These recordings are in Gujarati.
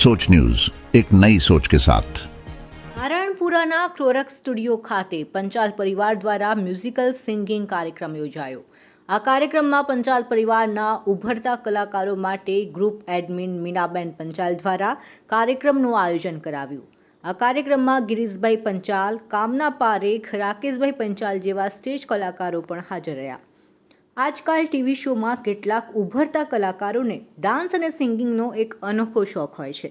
सोच न्यूज एक नई सोच के साथ નારાયણપુરાના ક્રોરક સ્ટુડિયો ખાતે પંચાલ પરિવાર દ્વારા મ્યુઝિકલ સિંગિંગ કાર્યક્રમ યોજાયો આ કાર્યક્રમમાં પંચાલ પરિવારના ઉભરતા કલાકારો માટે ગ્રુપ એડમિન મીનાબેન પંચાલ દ્વારા કાર્યક્રમનું આયોજન કરાવ્યું આ કાર્યક્રમમાં ગિરીશભાઈ પંચાલ કામના પારેખ રાકેશભાઈ પંચાલ જેવા સ્ટેજ કલાકારો પણ હાજર રહ્યા આજકાલ ટીવી શોમાં કેટલાક ઉભરતા કલાકારોને ડાન્સ અને સિંગિંગનો એક અનોખો શોખ હોય છે.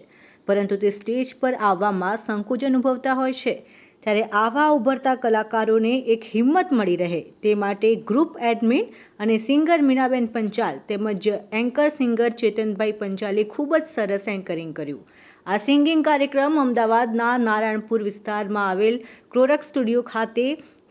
પરંતુ તે સ્ટેજ પર આવવામાં સંકોચ અનુભવતા હોય છે. ત્યારે આવા ઉભરતા કલાકારોને એક હિંમત મળી રહે તે માટે ગ્રુપ એડમિન અને સિંગર મીનાબેન પંચાલ તેમજ એન્કર સિંગર ચેતનભાઈ પંચાલે ખૂબ જ સરસ એન્કરિંગ કર્યું. આ સિંગિંગ કાર્યક્રમ અમદાવાદના નારાયણપુર વિસ્તારમાં આવેલ ક્રોરક સ્ટુડિયો ખાતે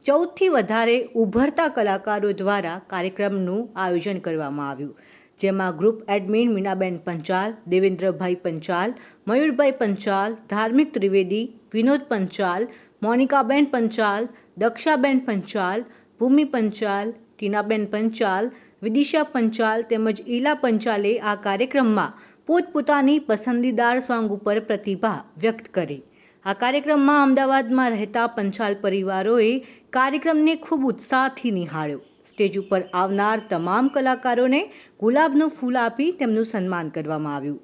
ચૌદથી વધારે ઉભરતા કલાકારો દ્વારા કાર્યક્રમનું આયોજન કરવામાં આવ્યું, જેમાં ગ્રુપ એડમિન મીનાબેન પંચાલ, દેવેન્દ્રભાઈ પંચાલ, મયુરભાઈ પંચાલ, ધાર્મિક ત્રિવેદી વિનોદ પંચાલ, મોનિકાબેન પંચાલ, દક્ષાબેન પંચાલ, ભૂમિ પંચાલ, ટીનાબેન પંચાલ, વિદિશા પંચાલ તેમજ ઈલા પંચાલે આ કાર્યક્રમમાં પોતપોતાની પસંદીદાર સોંગ ઉપર પ્રતિભા વ્યક્ત કરી. આ કાર્યક્રમમાં અમદાવાદમાં રહેતા પંચાલ પરિવારોએ કાર્યક્રમને ખૂબ ઉત્સાહથી નિહાળ્યો. સ્ટેજ ઉપર આવનાર તમામ કલાકારોને ગુલાબનું ફૂલ આપી તેમનું સન્માન કરવામાં આવ્યું.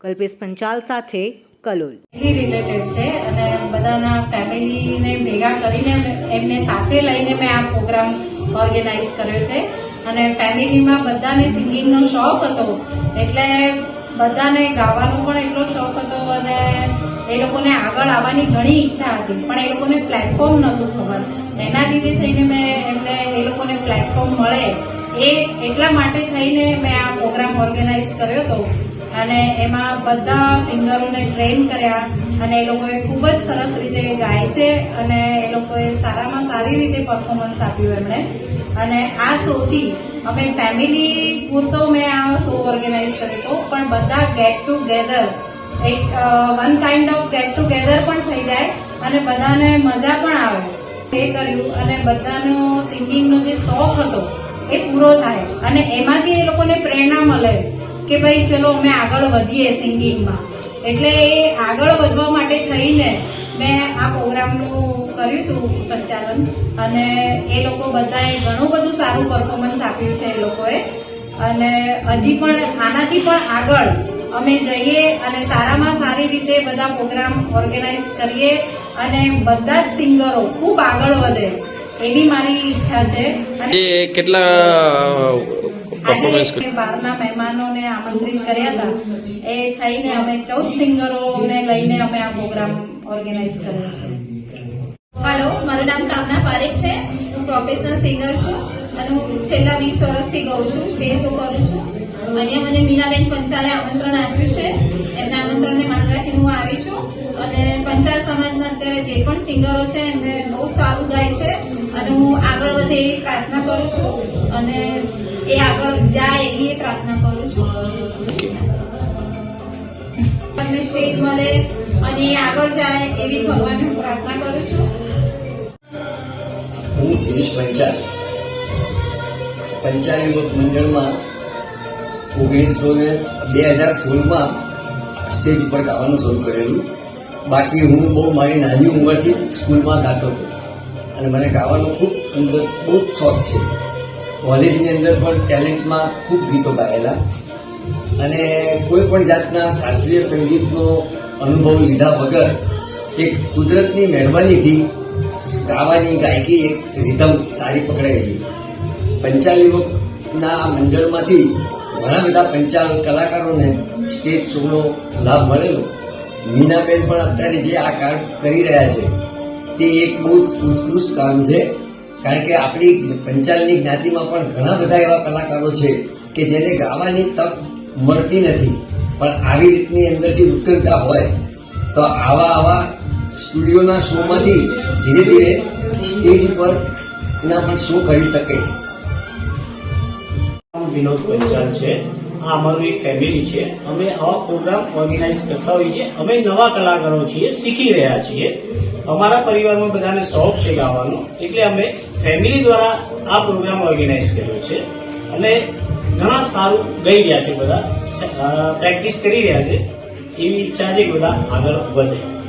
કલ્પેશ પંચાલ સાથે કલોલ. રિલેટેડ છે અને બધાના ફેમિલીને ભેગા કરીને એમને સાથે લઈને મેં આ પ્રોગ્રામ ઓર્ગેનાઇઝ કર્યો છે. અને ફેમિલીમાં બધાને સિંગિંગનો શોખ હતો. એટલે બધાને ગાવાનો પણ એટલો શોખ હતો અને એ લોકોને આગળ આવવાની ઘણી ઈચ્છા હતી, પણ એ લોકોને પ્લેટફોર્મ નહોતું ખબર. એના લીધે થઈને મેં એમને એ લોકોને પ્લેટફોર્મ મળે એ એટલા માટે થઈને મેં આ પ્રોગ્રામ ઓર્ગેનાઇઝ કર્યો હતો. અને એમાં બધા સિંગરોને ટ્રેન કર્યા અને એ લોકોએ ખૂબ જ સરસ રીતે ગાય છે અને એ લોકોએ સારામાં સારી રીતે પરફોર્મન્સ આપ્યું એમણે. અને આ શોથી અમે ફેમિલી પૂરતો મેં આ શો ઓર્ગેનાઇઝ કર્યો હતો, પણ બધા ગેટ ટુગેધર એક one kind of get together પણ થઈ જાય અને બધાને મજા પણ આવે. એ કર્યું અને બધાનો સિંગિંગનો જે શોખ હતો, એ પૂરો થાય. અને એમાંથી એ લોકોને પ્રેરણા મળે કે ભાઈ, ચલો અમે આગળ વધીએ સિંગિંગમાં એટલે એ આગળ વધવા માટે થઈને મેં આ પ્રોગ્રામનું કર્યું હતું સંચાલન અને એ લોકો બધાએ ઘણું બધું સારું પરફોર્મન્સ આપ્યું છે એ લોકોએ. અને હજી પણ આનાથી પણ આગળ અમે જઈએ અને સારામાં સારી રીતે બધા પ્રોગ્રામ ઓર્ગેનાઇઝ કરીએ અને બધા જ સિંગરો ખૂબ આગળ વધે એવી મારી ઈચ્છા છે. અને કેટલા આજે બહારના મહેમાનોને આમંત્રિત કર્યા હતા. એ થઈને અમે ચૌદ સિંગરોને લઈને અમે આ પ્રોગ્રામ ઓર્ગેનાઇઝ કર્યો છે હાલો, મારું નામ કામના પારેખ છે. હું પ્રોફેશનલ સિંગર છું અને હું છેલ્લા વીસ વર્ષથી ગાઉં છું, સ્ટેજ શો કરું છું. અહીંયા મને મીનાબેન પંચાલે આમંત્રણ આપ્યું છે. એમના આમંત્રણને માન રાખીને હું આવી છું. અને પંચાલ સમાજના અત્યારે જે પણ સિંગરો છે, એમને બહુ સારું ગાય છે. અને હું આગળ વધે એવી પ્રાર્થના કરું છું. અને એ આગળ જાય એવી પ્રાર્થના કરું છું. એમને સ્ટેજ મળે અને આગળ જાય એવી ભગવાનને પ્રાર્થના કરું છું. હું ગિરીશ પંચાલ. પંચાલ યુવક મંડળમાં ઓગણીસો ને બે હજાર સોળમાં સ્ટેજ ઉપર ગાવાનું શરૂ કરેલું. બાકી હું બહુ મારી નાની ઉંમરથી જ સ્કૂલમાં ગાતો હતો. અને મને ગાવાનો ખૂબ સુંદર, બહુ શોખ છે. કોલેજની અંદર પણ ટેલેન્ટમાં ખૂબ ગીતો ગાયેલા. અને કોઈ પણ જાતના શાસ્ત્રીય સંગીતનો અનુભવ લીધા વગર એક કુદરતની મહેરબાનીથી ગાવાની ગાયકી એક રિધમ સારી પકડાયેલી પંચાલ યુવકના મંડળમાંથી ઘણા બધા પંચાલ કલાકારોને સ્ટેજ શોનો લાભ મળેલો. મીનાબેન પણ અત્યારે જે આ કામ કરી રહ્યા છે, તે એક બહુ જ ઉત્કૃષ્ટ કામ છે. કારણ કે આપણી પંચાલની જ્ઞાતિમાં પણ ઘણા બધા એવા કલાકારો છે કે જેને ગાવાની તક મળતી નથી. પણ આવી રીતની અંદરથી ઉત્કંઠા હોય, તો આવા આવા સ્ટુડિયોના શોમાંથી ધીરે ધીરે સ્ટેજ ઉપર ના પણ શો કરી શકે. વિનોદ પંચાલ છે. આ અમારું એક ફેમિલી છે. અમે આવા પ્રોગ્રામ ઓર્ગેનાઇઝ કરતા હોઈએ છીએ. અમે નવા કલાકારો છીએ, શીખી રહ્યા છીએ. અમારા પરિવારમાં બધાને શોખ છે ગાવાનો. એટલે અમે ફેમિલી દ્વારા આ પ્રોગ્રામ ઓર્ગેનાઇઝ કર્યો છે. અને ઘણા સારું ગઈ રહ્યા છે બધા. પ્રેક્ટિસ કરી રહ્યા છે. એવી ઈચ્છા છે બધા આગળ વધે.